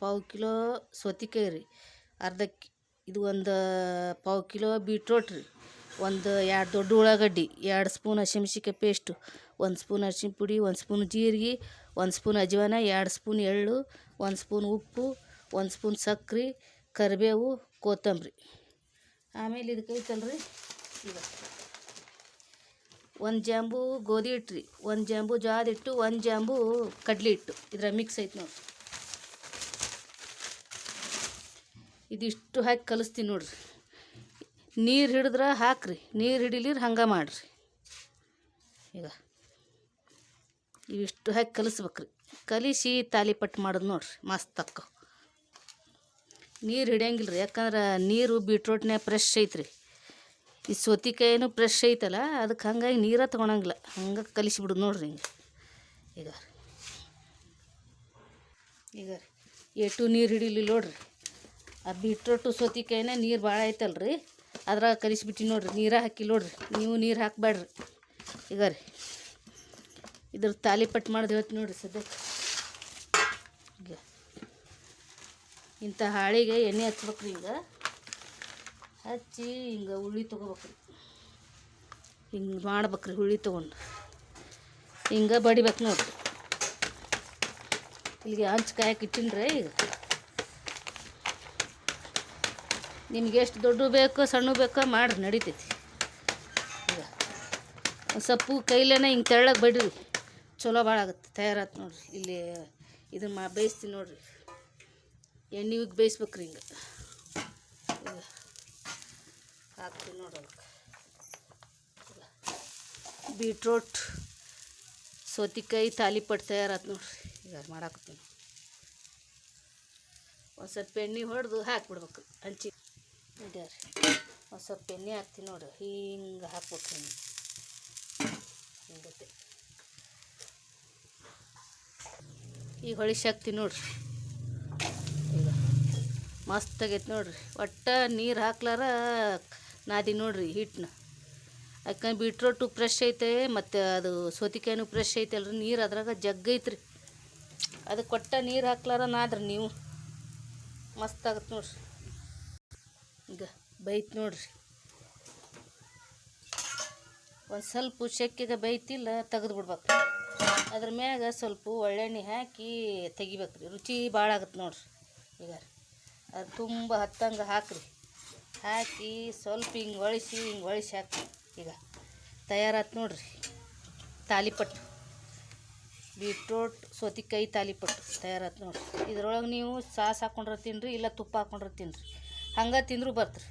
ಪಾವು ಕಿಲೋ ಸೌತೆಕಾಯಿ ರೀ. ಅರ್ಧ ಇದು ಒಂದು ಪಾವು ಕಿಲೋ ಬೀಟ್ರೋಟ್ ರೀ. ಒಂದು ಎರಡು ದೊಡ್ಡ ಉಳ್ಳಾಗಡ್ಡಿ, ಎರಡು ಸ್ಪೂನ್ ಹಸಿಮೆಣ್ಸಿಕಾಯಿ ಪೇಸ್ಟು, ಒಂದು ಸ್ಪೂನ್ ಅರ್ಶಿನ ಪುಡಿ, ಒಂದು ಸ್ಪೂನ್ ಜೀರಿಗೆ, ಒಂದು ಸ್ಪೂನ್ ಅಜ್ವಾನ, ಎರಡು ಸ್ಪೂನ್ ಎಳ್ಳು, ಒಂದು ಸ್ಪೂನ್ ಉಪ್ಪು, ಒಂದು ಸ್ಪೂನ್ ಸಕ್ರೆ ಕರಿಬೇವು, ಕೊತ್ತಂಬರಿ. ಆಮೇಲೆ ಇದಕ್ಕೆ ಐತಲ್ರಿ? ಈಗ ಒಂದು ಜಾಂಬು ಗೋಧಿ ಹಿಟ್ಟು ರೀ. ಒಂದು ಜಾಂಬು ಜ್ವಾದ ಹಿಟ್ಟು, ಒಂದು ಜಾಂಬು ಕಡ್ಲೆ ಹಿಟ್ಟು. ಇದ್ರ ಮಿಕ್ಸ್ ಐತೆ ನೋಡ್ರಿ. ಇದಿಷ್ಟು ಹಾಕಿ ಕಲಿಸ್ತೀನಿ ನೋಡ್ರಿ. ನೀರು ಹಿಡಿದ್ರೆ ಹಾಕ್ರಿ, ನೀರು ಹಿಡಿಲಿರ ಹಂಗೆ ಮಾಡಿರಿ. ಈಗ ಇವಿಷ್ಟು ಹಾಕಿ ಕಲಿಸ್ಬೇಕ್ರಿ. ಕಲಿಸಿ ತಾಲಿಪಟ್ಟು ಮಾಡೋದು ನೋಡ್ರಿ, ಮಸ್ತ್ ಅಕ್ಕ ನೀರು ಹಿಡಿಯಂಗಿಲ್ಲ ರೀ ಯಾಕಂದ್ರೆ ನೀರು ಬೀಟ್ರೋಟ್ನ್ಯಾಗ ಫ್ರೆಶ್ ಐತ್ರಿ. ಈ ಸೋತಿಕಾಯಿನೂ ಫ್ರೆಶ್ ಐತಲ್ಲ ಅದಕ್ಕೆ ಹಂಗಾಗಿ ನೀರ ತೊಗೊಳಂಗಿಲ್ಲ ಹಂಗೆ ಕಲಿಸಿಬಿಡೋದು ನೋಡ್ರಿ ಹಿಂಗೆ. ಈಗ ಈಗ ಎಷ್ಟು ನೀರು ಹಿಡಿಲಿ ನೋಡ್ರಿ. ಆ ಬೀಟ್ರೋಟು ಸೌತಿಕಾಯಿನ ನೀರು ಭಾಳ ಐತಲ್ರಿ. ಅದ್ರಾಗ ಕಲಿಸ್ಬಿಟ್ಟು ನೋಡ್ರಿ, ನೀರು ಹಾಕಿ ನೋಡ್ರಿ. ನೀವು ನೀರು ಹಾಕಬೇಡ್ರಿ ಈಗ ರೀ. ಇದ್ರ ತಾಲಿಪಟ್ಟು ಮಾಡೋದು ಹೇಳ್ತೀನಿ ನೋಡ್ರಿ ಸದ್ಯಕ್ಕೆ ಈಗ. ಇಂಥ ಹಾಳಿಗೆ ಎಣ್ಣೆ ಹಚ್ಬೇಕ್ರಿ ಈಗ ಹಚ್ಚಿ ಹಿಂಗೆ ಹುಳಿ ತೊಗೋಬೇಕ್ರಿ. ಹಿಂಗೆ ಮಾಡ್ಬೇಕ್ರಿ ಹುಳಿ ತೊಗೊಂಡು. ಹಿಂಗೆ ಬಡಿಬೇಕು ನೋಡ್ರಿ. ಇಲ್ಲಿಗೆ ಹಂಚು ಕಾಯಕ್ಕೆ ಇಟ್ಟಿನ್ರಿ ಈಗ. ನಿಮ್ಗೆ ಎಷ್ಟು ದೊಡ್ಡ ಬೇಕೋ ಸಣ್ಣ ಬೇಕೋ ಮಾಡ್ರಿ, ನಡಿತೈತಿ. ಈಗ ಸೊಪ್ಪು ಕೈಲೇನೆ ಹಿಂಗೆ ತೆಳ್ಳಗೆ ಬಡ್ರಿ. ಚಲೋ ಭಾಳ ಆಗುತ್ತೆ, ತಯಾರಾತು ನೋಡ್ರಿ. ಇಲ್ಲಿ ಇದನ್ನ ಮಾ, ಬೇಯಿಸ್ತೀನಿ ನೋಡ್ರಿ. ಎಣ್ಣೆ ಬೇಯಿಸ್ಬೇಕು ಬೇಯಿಸ್ಬೇಕ್ರಿ ಹಿಂಗೆ. ಹಾಕ್ತೀನಿ ನೋಡ್ರಿ ಬೀಟ್ರೋಟ್, ಸೌತಿಕಾಯಿ, ತಾಲಿಪಟ್ಟು ತಯಾರಾತ್ ನೋಡ್ರಿ. ಈಗ ಮಾಡಾಕತ್ತೀನಿ. ಒಂದು ಸ್ವಲ್ಪ ಎಣ್ಣೆ ಹೊಡೆದು ಹಾಕ್ಬಿಡ್ಬೇಕು, ಹಂಚಿ. ಇದ್ಯಾರಿ ಒಂದು ಸ್ವಲ್ಪ ಎಣ್ಣೆ ಹಾಕ್ತೀನಿ ನೋಡ್ರಿ ಹಿಂಗೆ ಹಾಕ್ಬೇಕು ಹಿಂಗೆ ಹಿಂಗತ್ತೆ ಈಗ ಹೊಳಿಸಿ ಹಾಕ್ತೀನಿ ನೋಡಿರಿ. ಈಗ ಮಸ್ತ್ ಆಗೈತೆ ನೋಡಿರಿ. ಒಟ್ಟು ನೀರು ಹಾಕ್ಲಾರ ನಾದಿ ನೋಡಿರಿ ಹಿಟ್ಟನ್ನ ಯಾಕಂದ್ರೆ ಬೀಟ್ರೋಟು ಫ್ರೆಶ್ ಐತೆ, ಮತ್ತು ಅದು ಸೋತಿಕಾಯಿನು ಫ್ರೆಶ್ ಐತಲ್ರಿ ನೀರು ಅದ್ರಾಗ ಜಗ್ಗೈತ್ರಿ ಅದಕ್ಕೆ ಕೊಟ್ಟ ನೀರು ಹಾಕ್ಲಾರ ನಾದ್ರಿ ನೀವು. ಮಸ್ತ್ ಆಗತ್ತೆ ನೋಡ್ರಿ. ಈಗ ಬೈತ್ ನೋಡ್ರಿ. ಒಂದು ಸ್ವಲ್ಪ ಶೆಕ್ಕಿಗೆ ಬೈತಿಲ್ಲ ತೆಗೆದು ಬಿಡ್ಬೇಕು ಅದ್ರ ಮ್ಯಾಗ ಸ್ವಲ್ಪ ಒಳ್ಳೆಣ್ಣೆ ಹಾಕಿ ತೆಗಿಬೇಕು ರೀ ರುಚಿ ಭಾಳ ಆಗತ್ತೆ ನೋಡ್ರಿ. ಈಗ ಅದು ತುಂಬ ಹತ್ತಂಗೆ ಹಾಕ್ರಿ. ಹಾಕಿ ಸ್ವಲ್ಪ ಹಿಂಗೆ ಒಳಿಸಿ ಹಿಂಗೆ ಒಳಿಸಿ ಹಾಕಿ ಈಗ ತಯಾರಾತು ನೋಡ್ರಿ. ತಾಲಿಪಟ್ಟು. ಬೀಟ್ರೋಟ್, ಸೌತಿಕಾಯಿ ತಾಲಿಪಟ್ಟು ತಯಾರಾತು ನೋಡ್ರಿ. ಇದ್ರೊಳಗೆ ನೀವು ಸಾಸ್ ಹಾಕೊಂಡ್ರೆ ತಿನ್ನಿರಿ ಇಲ್ಲ ತುಪ್ಪ ಹಾಕೊಂಡ್ರೆ ತಿನ್ನಿರಿ ಹಂಗೆ ತಿಂದರೂ ಬರ್ತ್ರಿ.